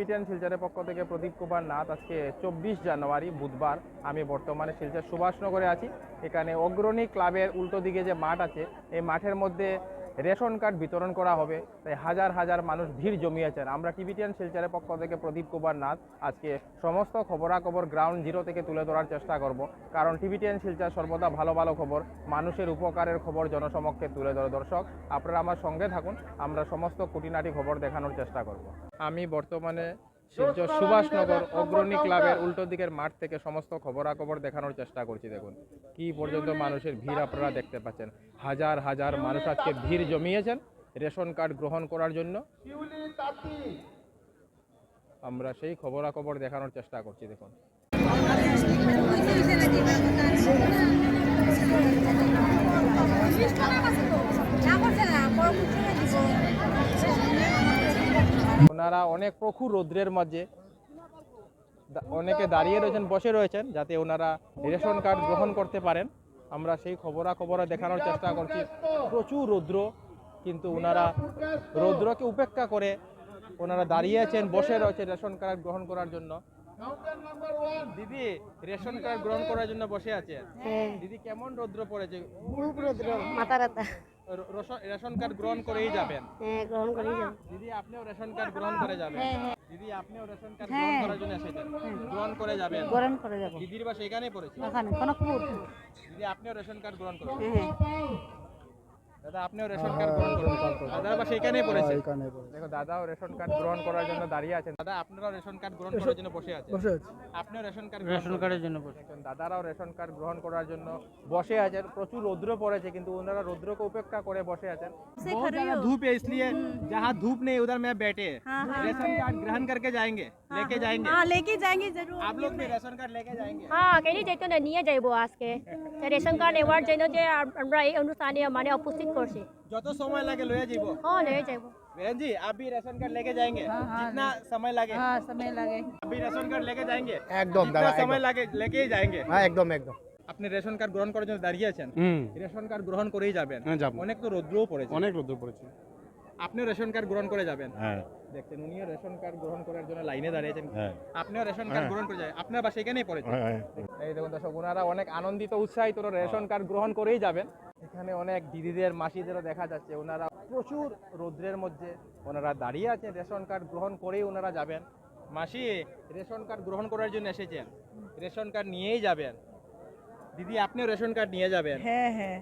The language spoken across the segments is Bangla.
টিবিটিয়ান শিলচরের পক্ষ থেকে প্রদীপ কুমার নাথ আজকে চব্বিশ জানুয়ারি, বুধবার। আমি বর্তমানে শিলচর সুভাষনগরে আছি। এখানে অগ্রণী ক্লাবের উল্টো দিকে যে মাঠ আছে, এই মাঠের মধ্যে রেশন কার্ড বিতরণ করা হবে। তাই হাজার হাজার মানুষ ভিড় জমিয়েছেন। আমরা টিবিটিয়ান শিলচারের পক্ষ থেকে প্রদীপ কুমার নাথ আজকে সমস্ত খবরাখবর গ্রাউন্ড জিরো থেকে তুলে ধরার চেষ্টা করব। কারণ টিবিটিয়ান শিলচার সর্বদা ভালো ভালো খবর। মানুষের উপকারের খবর জনসমক্ষে তুলে ধরে। দর্শক, আপনারা আমার সঙ্গে থাকুন। আমরা সমস্ত খুঁটিনাটি খবর দেখানোর চেষ্টা করব। আমি বর্তমানে শিলচর সুভাষনগর অগ্রণী ক্লাবের উল্টো দিকের মাঠ থেকে সমস্ত খবরাখবর দেখানোর চেষ্টা করছি দেখুন। কি পর্যন্ত মানুষের ভিড় আপনারা দেখতে পাচ্ছেন। হাজার হাজার মানুষ আজকে ভিড় জমিয়েছেন রেশন কার্ড গ্রহণ করার জন্য। আমরা সেই খবরাখবর দেখানোর চেষ্টা করছি দেখুন। ওনারা অনেক প্রখুর রৌদ্রের মাঝে অনেকে দাঁড়িয়ে রয়েছেন বসে রয়েছেন যাতে ওনারা রেশন কার্ড গ্রহণ করতে পারেন। আমরা সেই খবরাখবর দেখানোর চেষ্টা করছি। প্রচুর রৌদ্র কিন্তু ওনারা রৌদ্রকে উপেক্ষা করে ওনারা দাঁড়িয়ে আছেন বসে রয়েছে রেশন কার্ড গ্রহণ করার জন্য। দিদি রেশন কার্ড গ্রহণ করার জন্য বসে আছে হ্যাঁ। দিদি কেমন রৌদ্র পড়েছে? খুব রৌদ্র মাথা ব্যথা। র- রস- রেশন কার্ড গ্রহণ করেই যাবেন। হ্যাঁ গ্রহণ করেই দিদি আপনিও রেশন কার্ড গ্রহণ করে যাবেন। হ্যাঁ হ্যাঁ। দিদি আপনিও রেশন কার্ড গ্রহণ করার জন্য এসেছেন। গ্রহণ করে যাবেন। গ্রহণ করে যাব। দিদির বাসা এখানেই পড়েছে। এখানে কনকপুর দিদি আপনিও রেশন কার্ড গ্রহণ করবেন। হ্যাঁ। দাদা আপনিও রেশন কার্ড গ্রহণ করুন দাদার বাসা এখানেই পড়েছে দেখো দাদাও রেশন কার্ড গ্রহণ করার জন্য দাঁড়িয়ে আছেন দাদা আপনারাও রেশন কার্ড গ্রহণ করার জন্য বসে আছেন বসে আছি আপনিও রেশন কার্ড রেশন কার্ডের জন্য বসে আছেন দাদারাও রেশন কার্ড গ্রহণ করার জন্য বসে আছেন প্রচুর রৌদ্র পড়েছে কিন্তু ওনারা রৌদ্রকে উপেক্ষা করে বসে আছেন बहुत ज्यादा धूप है इसलिए जहाँ धूप नहीं उधर में बैठे रेशन कार्ड ग्रहण करके जाएंगे लेके जाएंगे हाँ लेके जाएंगे जरूर आप लोग भी रेशन कार्ड लेके जाएंगे হ্যাঁ কেনি যেত না নিয়ে যাইব আজকে তা রেশন কার্ড নেওয়ার জন্য যে আম- আমরা এই অনুষ্ঠানে মানে উপস্থিত করছি जो तो समय लगे लोया जीवो হ্যাঁ নিয়ে যাইব बहन जी आप भी रेशन कार्ड लेके जाएंगे जितना समय लगे हाँ समय लगे आप भी रेशन कार्ड लेके जाएंगे একদম जितना দাদা समय लगे लेके ही जाएंगे হ্যাঁ একদম একদম আপনি রেশন কার্ড গ্রহণ করার জন্য দাঁড়িয়ে আছেন হুম রেশন কার্ড গ্রহণ করেই যাবেন হ্যাঁ, যাবো। অনেক তো রৌদ্রও পড়েছে অনেক রোদ্র পড়েছে আপনিও রেশন কার্ড গ্রহণ করে যাবেন হ্যাঁ দেখছেন উনিও রেশন কার্ড গ্রহণ করার জন্য লাইনে দাঁড়িয়েছেন হ্যাঁ আপনিও রেশন কার্ড গ্রহণ করে যায় আপনার বাসা এখানেই পড়েছে হ্যাঁ এই দেখুন দর্শক ওনারা অনেক আনন্দিত উৎসাহিত ওরা রেশন কার্ড গ্রহণ করেই যাবেন এখানে অনেক দিদিদের মাসিদেরও দেখা যাচ্ছে। ওনারা প্রচুর রৌদ্রের মধ্যে ওনারা দাঁড়িয়ে আছেন। রেশন কার্ড গ্রহণ করেই ওনারা যাবেন। মাসি রেশন কার্ড গ্রহণ করার জন্য এসেছেন। রেশন কার্ড নিয়েই যাবেন। দিদি আপনিও রেশন কার্ড নিয়ে যাবেন? है है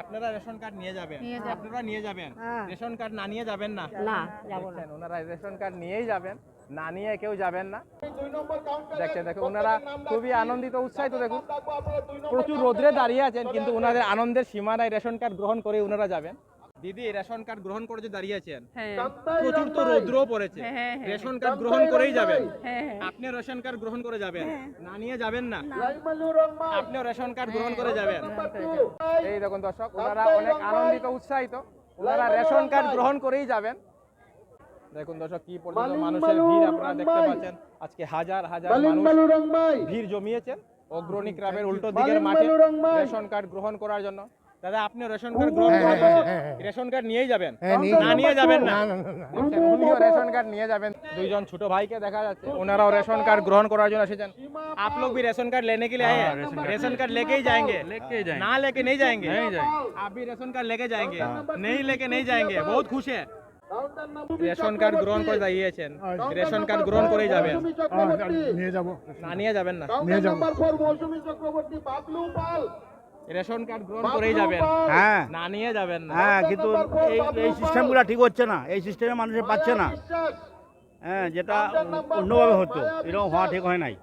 আপনারা রেশন কার্ড নিয়ে যাবেন? আপনারা নিয়ে যাবেন? হ্যাঁ। রেশন কার্ড না নিয়ে যাবেন না? না ওনারা রেশন কার্ড নিয়েই যাবেন। না নিয়ে কেউ যাবেন না। দেখছেন দেখুন ওনারা খুবই আনন্দিত উৎসাহিত দেখুন। প্রচুর রোদ্রে দাঁড়িয়ে আছেন কিন্তু ওনাদের আনন্দের সীমা নাই রেশন কার্ড গ্রহণ করে ওনারা যাবেন। দিদি রেশন কার্ড গ্রহণ করে যে দাঁড়িয়ে আছেন হ্যাঁ। প্রচুর তো রৌদ্রও পড়েছে। হ্যাঁ, হ্যাঁ। রেশন কার্ড গ্রহণ করেই যাবেন। আপনি রেশন কার্ড গ্রহণ করে যাবেন। না নিয়ে যাবেন না। আপনিও রেশন কার্ড গ্রহণ করে যাবেন। এই দেখুন দর্শক ওনারা অনেক আনন্দিত উৎসাহিত। ওনারা রেশন কার্ড গ্রহণ করেই যাবেন। দেখুন দর্শক কি পর্যন্ত মানুষের ভিড় আপনারা দেখতে পাচ্ছেন আজকে হাজার হাজার মানুষ ভিড় জমিয়েছেন অগ্রণী ক্লাবের উল্টো দিকের মাঠে রেশন কার্ড গ্রহণ করার জন্য দাদা আপনি রেশন কার্ড গ্রহণ করার জন্য রেশন কার্ড নিয়েই যাবেন না নিয়ে যাবেন না দেখছেন, উনিও রেশন কার্ড নিয়ে যাবেন দুইজন ছোট ভাইকে দেখা যাচ্ছে ওনারাও রেশন কার্ড গ্রহণ করার জন্য এসেছেন आप लोग भी रेशन कार्ड लेने के लिए आए हैं रेशन कार्ड लेके ही जाएंगे लेके जाएंगे ना लेके नहीं जाएंगे नहीं जाएंगे आप भी रेशन कार्ड लेके जाएंगे नहीं लेके नहीं जाएंगे बहुत खुश है রেশন কার্ড গ্রহণ করে দাঁড়িয়েছেন। রেশন কার্ড গ্রহণ করেই যাবেন। নিয়ে যাব। না নিয়ে যাবেন না। নিয়ে যাব। রেশন কার্ড গ্রহণ করেই যাবেন। হ্যাঁ। না নিয়ে যাবেন না। হ্যাঁ কিন্তু এই এই সিস্টেমগুলো ঠিক হচ্ছে না। এই সিস্টেমে মানুষে পাচ্ছে না। হ্যাঁ যেটা অন্যভাবে হতো। এরকম হওয়া ঠিক হয় নাই।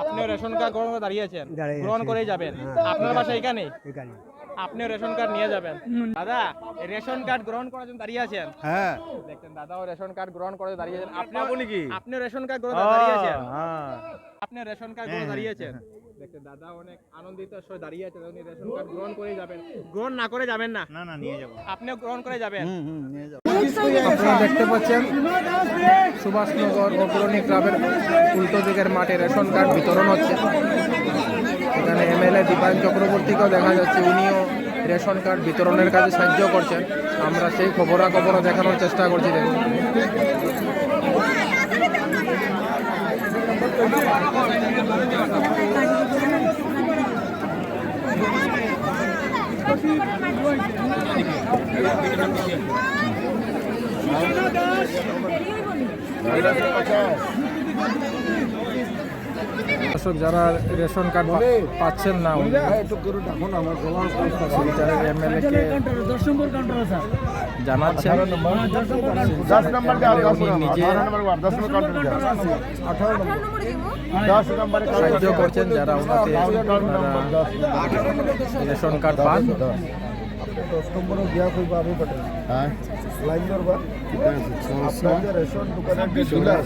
আপনিও রেশন কার্ড গ্রহণ করে দাঁড়িয়েছেন। গ্রহণ করেই যাবেন। আপনার বাসা এখানে এখানে আপনিও রেশন কার্ড নিয়ে যাবেন। দাদা রেশন কার্ড গ্রহণ করার জন্য দাঁড়িয়ে আছেন। হ্যাঁ। দেখেন দাদাও রেশন কার্ড গ্রহণ করার করে দাঁড়িয়েছেন আপনি বলি কি? আপনি রেশন কার্ড গ্রহণ দাঁড়িয়ে আছেন। হ্যাঁ। আপনি রেশন কার্ড গ্রহণ দাঁড়িয়েছেন দেখছেন দাদা অনেক আনন্দিত সহ দাঁড়িয়ে আছেন উনি রেশন কার্ড গ্রহণ করে যাবেন। গ্রহণ না করে যাবেন না? না না নিয়ে যাব। আপনিও গ্রহণ করে যাবেন? হুম হুম নিয়ে যাব। আপনারা দেখতে পাচ্ছেন সুভাষনগর অগ্রণী ক্লাবের উল্টো দিকের মাঠে রেশন কার্ড বিতরণ হচ্ছে। এখানে এমএলএ দীপায়ন চক্রবর্তীকেও দেখা যাচ্ছে উনিও রেশন কার্ড বিতরণের কাজে সাহায্য করছেন। আমরা সেই খবরাখবরও দেখানোর চেষ্টা করছি দেখুন। দর্শক যারা রেশন কার্ড পাচ্ছেন না এমএলএ কে জানাচ্ছেন। সাহায্য করছেন যারা ওনাতে রেশন কার্ড পান। দশ নম্বরও দেওয়া করব আমি পাঠাই হ্যাঁ। লাইন ধরবা। আপনাদের রেশন ডিলার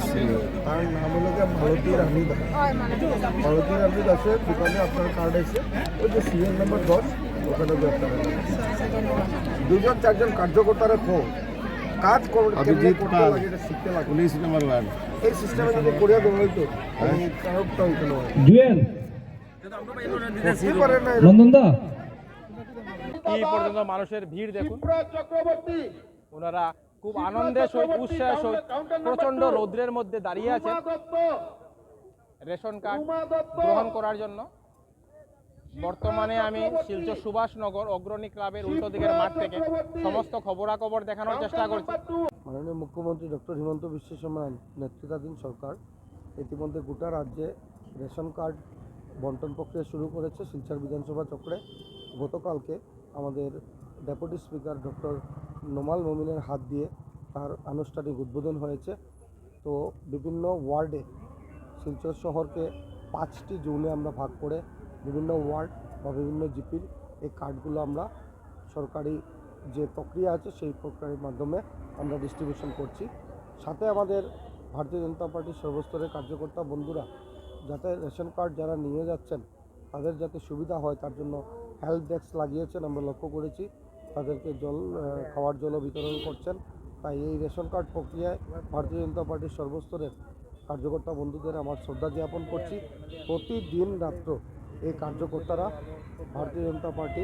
তার নাম হলো গিয়ে মালতী রানী দাস মালতী। রানী দাসের দোকানে আপনার কার্ড এসে ওই যে সিরিয়াল নম্বর দশ। ওখানে আপনারা দুজন চারজন কার্যকর্তারা খো কাজ উনিশ নম্বর ওয়ার্ড এই সিস্টেমে যদি করিয়া দেবো হয়তো। আমি হইতো না জুয়েল কি নন্দনদা কি পর্যন্ত মানুষের ভিড় দেখুন। ওনারা খুব আনন্দের সহিত উৎসাহের সহিত প্রচণ্ড রৌদ্রের মধ্যে দাঁড়িয়ে আছেন। রেশন কার্ড গ্রহণ করার জন্য। বর্তমানে আমি শিলচর সুভাষনগর অগ্রণী ক্লাবের উল্টো দিকের মাঠ থেকে সমস্ত খবরাখবর দেখানোর চেষ্টা করছি। মাননীয় মুখ্যমন্ত্রী ডক্টর হিমন্ত বিশ্ব শর্মা নেতৃত্বাধীন সরকার ইতিমধ্যে গোটা রাজ্যে রেশন কার্ড বন্টন প্রক্রিয়া শুরু করেছে শিলচর বিধানসভা চক্রে। গতকালকে আমাদের ডেপুটি স্পিকার ডক্টর নোমাল মমিনের হাত দিয়ে তার আনুষ্ঠানিক উদ্বোধন হয়েছে। তো বিভিন্ন ওয়ার্ডে শিলচর শহরকে পাঁচটি জোনে আমরা ভাগ করে বিভিন্ন ওয়ার্ড বা বিভিন্ন জিপির এই কার্ডগুলো আমরা সরকারি যে প্রক্রিয়া আছে সেই প্রক্রিয়ার মাধ্যমে আমরা ডিস্ট্রিবিউশন করছি। সাথে আমাদের ভারতীয় জনতা পার্টির সর্বস্তরের কার্যকর্তা বন্ধুরা যাতে রেশন কার্ড যারা নিয়ে যাচ্ছেন, তাদের যাতে সুবিধা হয়, তার জন্য হেল্প ডেস্ক লাগিয়েছেন, আমরা লক্ষ্য করেছি। তাদেরকে জল খাওয়ার জলও বিতরণ করছেন। তাই এই রেশন কার্ড প্রক্রিয়ায় ভারতীয় জনতা পার্টির সর্বস্তরের কার্যকর্তা বন্ধুদের আমার শ্রদ্ধা জ্ঞাপন করছি। প্রতিদিন রাত্র এই কার্যকর্তারা, ভারতীয় জনতা পার্টি,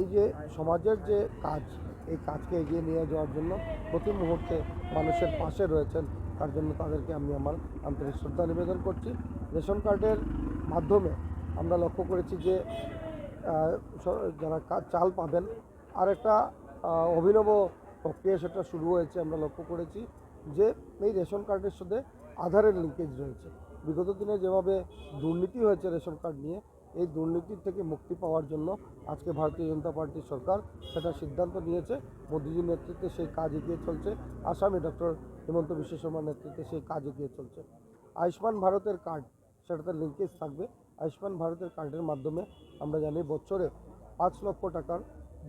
এই যে সমাজের যে কাজ, এই কাজকে এগিয়ে নিয়ে যাওয়ার জন্য প্রতি মুহূর্তে মানুষের পাশে রয়েছেন, তার জন্য তাদেরকে আমি আমার আন্তরিক শ্রদ্ধা নিবেদন করছি। রেশন কার্ডের মাধ্যমে আমরা লক্ষ্য করেছি যে যারা চাল পাবেন আর একটা অভিনব প্রক্রিয়া সেটা শুরু হয়েছে, আমরা লক্ষ্য করেছি যে, এই রেশন কার্ডের সাথে আধারের লিঙ্কেজ রয়েছে। বিগত দিনে যেভাবে দুর্নীতি হয়েছে রেশন কার্ড নিয়ে, এই দুর্নীতির থেকে মুক্তি পাওয়ার জন্য আজকে ভারতীয় জনতা পার্টির সরকার সেটা সিদ্ধান্ত নিয়েছে। মোদীজির নেতৃত্বে সেই কাজ এগিয়ে চলছে। আসামে ডক্টর হিমন্ত বিশ্ব শর্মার নেতৃত্বে সেই কাজ এগিয়ে চলছে। আয়ুষ্মান ভারতের কার্ড, সেটাতে লিঙ্কেজ থাকবে। আয়ুষ্মান ভারতের কার্ডের মাধ্যমে আমরা জানি বছরে পাঁচ লক্ষ টাকার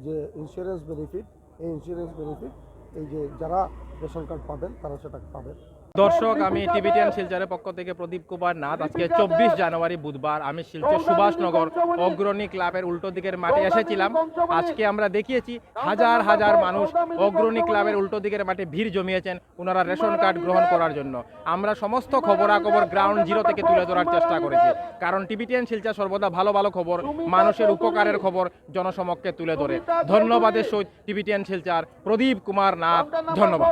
যে ইন্স্যুরেন্স বেনিফিট এই ইন্স্যুরেন্স বেনিফিট এই যে যারা রেশন কার্ড পাবেন, তারা সেটা পাবেন। দর্শক আমি টিভিটিএন শিলচরের পক্ষ থেকে প্রদীপ কুমার নাথ। আজকে চব্বিশ জানুয়ারি বুধবার আমি শিলচর সুভাষনগর অগ্রণী ক্লাবের উল্টো দিকের মাঠে এসেছিলাম। আজকে আমরা দেখিয়েছি হাজার হাজার মানুষ অগ্রণী ক্লাবের উল্টো দিকের মাঠে ভিড় জমিয়েছেন ওনারা রেশন কার্ড গ্রহণ করার জন্য। আমরা সমস্ত খবরাখবর গ্রাউন্ড জিরো থেকে তুলে ধরার চেষ্টা করেছি। কারণ টিভিটিএন শিলচর সর্বদা ভালো ভালো খবর মানুষের উপকারের খবর জনসমক্ষে তুলে ধরে। ধন্যবাদের সহিত টিভিটিএন শিলচর প্রদীপ কুমার নাথ। ধন্যবাদ।